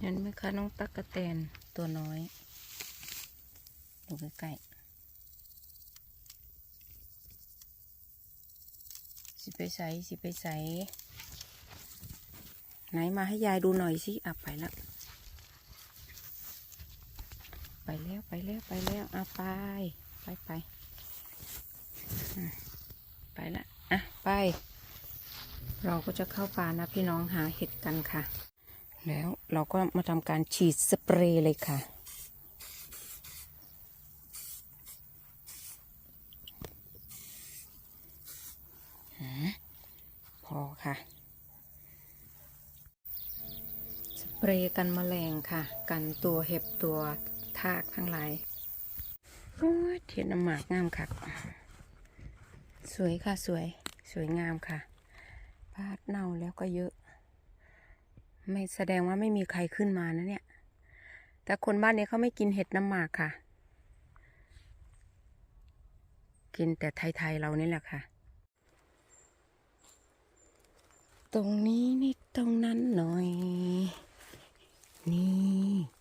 เห็นไหมคะน้องตั๊กกะแตนตัวน้อยดูใกล้ๆสิไปใส่สิไปใส่ไหนมาให้ยายดูหน่อยสิอะไปแล้วไปแล้วไปแล้วไปแล้วอะไปไปไปไปละอะไป เราก็จะเข้าป่านะพี่น้องหาเห็ดกันค่ะ แล้วเราก็มาทำการฉีดสเปรย์เลยค่ะ พอค่ะ สเปรย์กันแมลงค่ะ กันตัวเห็บตัวทากทั้งหลายโอ้ยเทียนน้ำหมากงามค่ะ สวยค่ะสวย สวยงามค่ะพาดเน่าแล้วก็เยอะ ไม่แสดงว่าไม่มีใครขึ้นมานะเนี่ย แต่คนบ้านนี้เขาไม่กินเห็ดน้ำหมากค่ะ กินแต่ไทยๆเรานี่แหละค่ะ ตรงนี้นิดตรงนั้นหน่อย นี่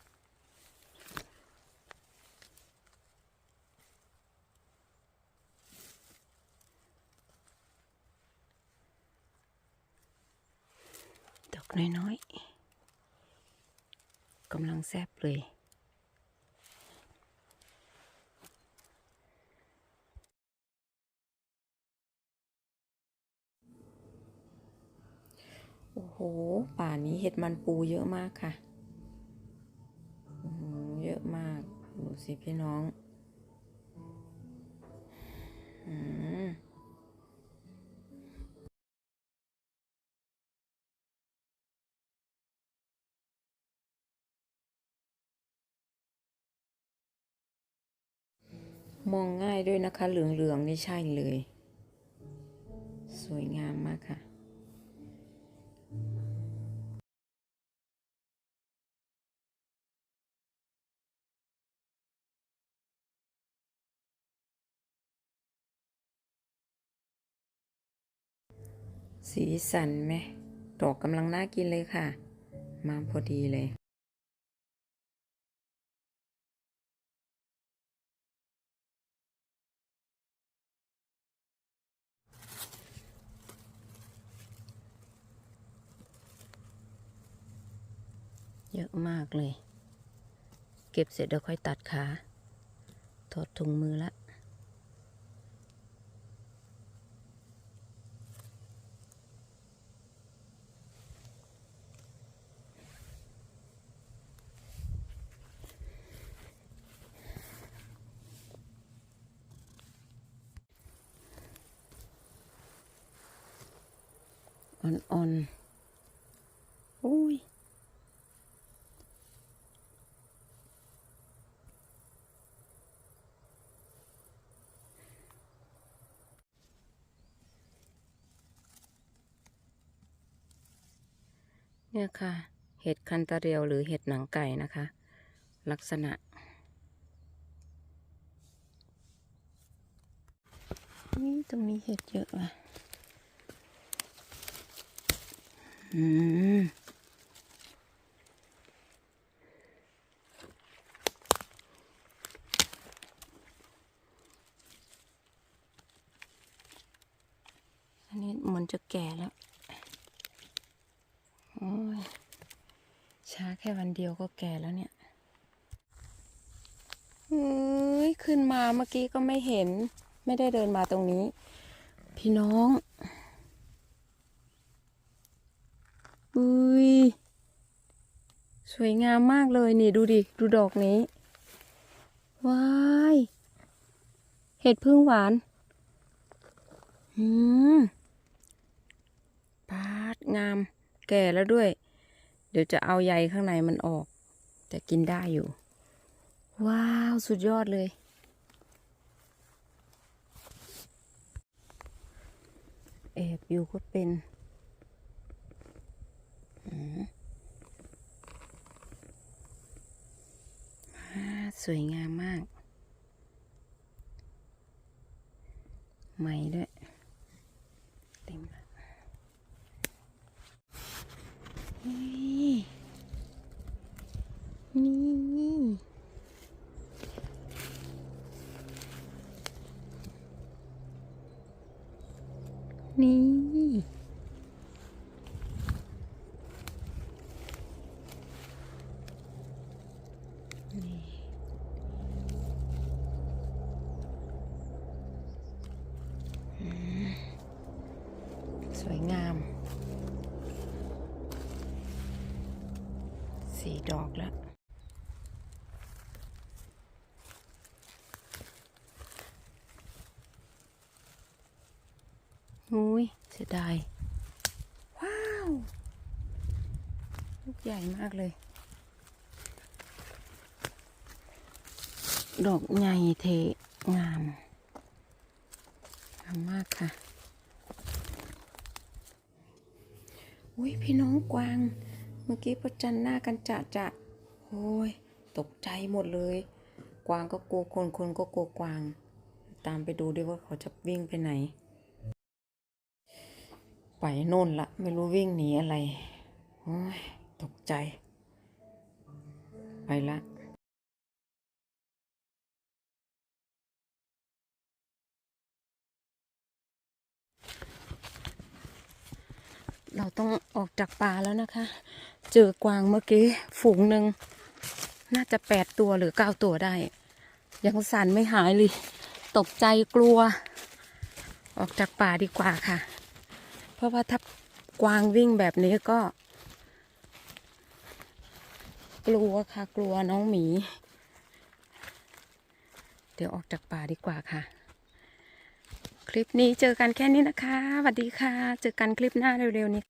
น้อยๆกำลังแซบเลย โอ้โห ป่านี้เห็ดมันปูเยอะมากค่ะเยอะมากดูสิพี่น้อง อืม มองง่ายด้วยนะคะ เหลืองๆนี่ใช่เลย สวยงามมากค่ะสีสันไหมดอกกำลังน่ากินเลยค่ะ มาพอดีเลย เยอะมากเลย เก็บเสร็จเดี๋ยวค่อยตัดขาถอดถุงมือละอ่อนๆอุ้ย เนี่ยค่ะ เห็ดคันตะเรียวหรือเห็ดหนังไก่นะคะ ลักษณะ นี่ตรงนี้เห็ดเยอะว่ะ อืมอันนี้เหมือนจะแก่แล้ว โอ้ยช้าแค่วันเดียวก็แก่แล้วเนี่ยเฮ้ยขึ้นมาเมื่อกี้ก็ไม่เห็น ไม่ได้เดินมาตรงนี้ พี่น้องอุ้ยสวยงามมากเลยนี่ดูดิ ดูดอกนี้ว้ายเห็ดพึ่งหวานอืมปาดงาม แก่แล้วด้วย เดี๋ยวจะเอาใยข้างในมันออก แต่กินได้อยู่ ว้าว สุดยอดเลย แอบอยู่ก็เป็นอืมอ่าสวยงามมาก ใหม่ด้วยเต็มแล้วนี่ นี่ นี่ นี่อืมสวย งาม สี่ดอกแล้วอุ้ยเสียดาย ว้าวลูกใหญ่มากเลย ดอกใหญ่เทงามงามมากค่ะ อุ้ยพี่น้องกวาง เมื่อกี้ประจันหน้ากันจะจะโอ้ยตกใจหมดเลย กวางก็กลัวคนคนก็กลัวกวาง ตามไปดูดิว่าเขาจะวิ่งไปไหน ไปโน่นละไม่รู้วิ่งหนีอะไรโอ้ยตกใจ ไปละ เราต้องออกจากป่าแล้วนะคะ เจอกวางเมื่อกี้ฝูงหนึ่งน่าจะแปดตัวหรือเก้าตัวได้ ยังสั่นไม่หายเลย ตกใจกลัว ออกจากป่าดีกว่าค่ะ เพราะว่าถ้ากวางวิ่งแบบนี้ก็ กลัวค่ะกลัวน้องหมี เดี๋ยวออกจากป่าดีกว่าค่ะ คลิปนี้เจอกันแค่นี้นะคะสวัสดีค่ะ เจอกันคลิปหน้าเร็วๆนี้